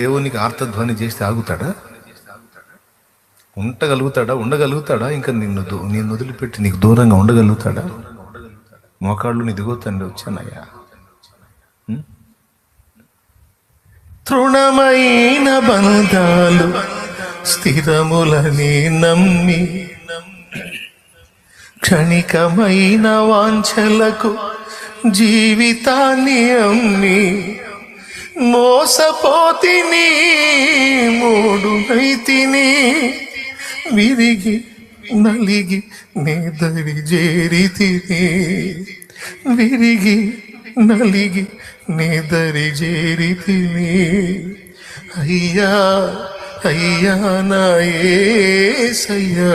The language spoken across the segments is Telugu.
దేవునికి ఆర్తధ్వని చేస్తే ఆగుతాడా? ఉండగలుగుతాడా? ఉండగలుగుతాడా? ఇంకా నిన్ను నేను వదిలిపెట్టి నీకు దూరంగా ఉండగలుగుతాడా? మోకాళ్ళు నీ దిగుతండి వచ్చానయ్యా. తృణమైన బంధాలు స్థిరములని నమ్మి క్షణికమైన వాంఛలకు జీవితాన్ని అమ్మి మోసపోతిని మూడు నైతిని విరిగి నలిగి నేదరి జేరితిని. విరిగి నలిగి నేదరి జేరితిని. అయ్యా అయ్యా నా ఏసయ్యా.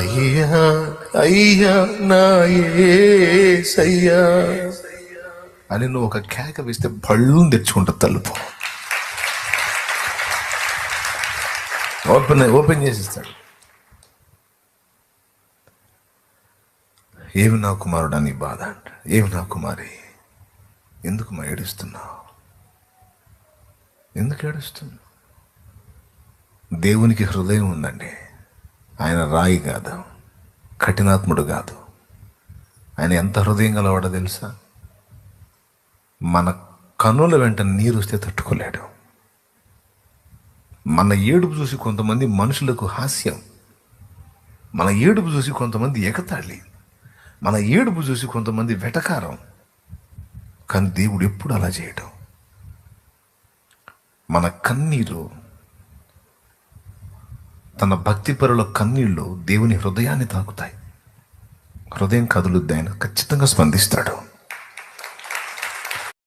అయ్యా అయ్యా నా ఏసయ్యా. అని నువ్వు ఒక కేక వేస్తే పళ్ళు తెచ్చుకుంటా తలుపు. ఓపెన్ ఓపెన్ చేసిస్తాడు. ఏమి నా కుమారుడా నీ బాధ అంట. ఏమి నా కుమారి? ఎందుకు మా ఏడుస్తున్నావు? ఎందుకు ఏడుస్తున్నావు? దేవునికి హృదయం ఉందండి. ఆయన రాయి కాదు. కఠినాత్ముడు కాదు. ఆయన ఎంత హృదయం గలవాడో తెలుసా? మన కన్నుల వెంట నీరు వస్తే తట్టుకోలేడు. మన ఏడుపు చూసి కొంతమంది మనుషులకు హాస్యం. మన ఏడుపు చూసి కొంతమంది ఎగతాళి మన ఏడుపు చూసి కొంతమంది వెటకారం. కానీ దేవుడు ఎప్పుడు అలా చేయడం మన కన్నీరు తన భక్తిపరుల కన్నీళ్ళు దేవుని హృదయాన్ని తాకుతాయి. హృదయం కదులుద్ది ఆయన ఖచ్చితంగా స్పందిస్తాడు.